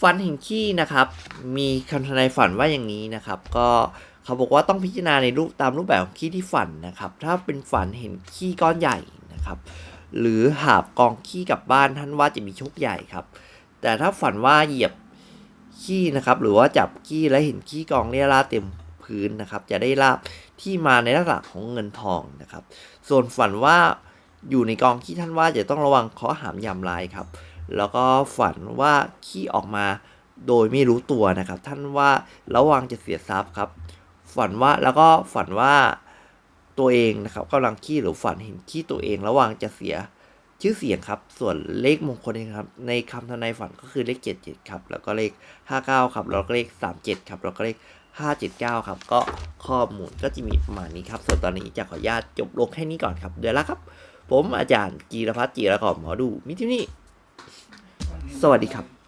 ฝันเห็นขี้นะครับ มีคำทำนายฝันว่าอย่างนี้นะครับ ก็เขาบอกว่าต้องพิจารณาในรูปตามรูปแบบของขี้ที่ฝันนะครับ ถ้าเป็นฝันเห็นขี้ก้อนใหญ่นะครับ หรือหาบกองขี้กลับบ้านท่านว่าจะมีโชคใหญ่ครับ แต่ถ้าฝันว่าเหยียบขี้นะครับ หรือว่าจับขี้แล้วเห็นขี้กองเรียราเต็มพื้นนะครับ จะได้ลาบที่มาในลักษณะของเงินทองนะครับ ส่วนฝันว่าอยู่ในกองขี้ท่านว่าจะต้องระวังเคราะห์หามยามลายครับ แล้วก็ฝันว่าขี้ออกมาโดยไม่รู้ตัวนะครับ ท่านว่าระวังจะเสียทรัพย์ครับ ฝันว่าแล้วก็ฝันว่าตัวเองนะครับกำลังขี้หรือฝันเห็นขี้ตัวเองระวังจะเสียชื่อเสียงครับ ส่วนเลขมงคลเองครับ ในคำทำนายฝันก็คือเลข 77 ครับ แล้วก็เลข 59 ครับ แล้วก็เลข 37 ครับ แล้วก็เลข 579 ครับ ก็ข้อมูลก็จะมีประมาณนี้ครับ ส่วนตอนนี้จะขออนุญาตจบลงแค่นี้ก่อนครับ เดี๋ยวละครับ ผมอาจารย์จีรพัฒน์จีรกรหมอดูมิทินี่ สวัสดีครับ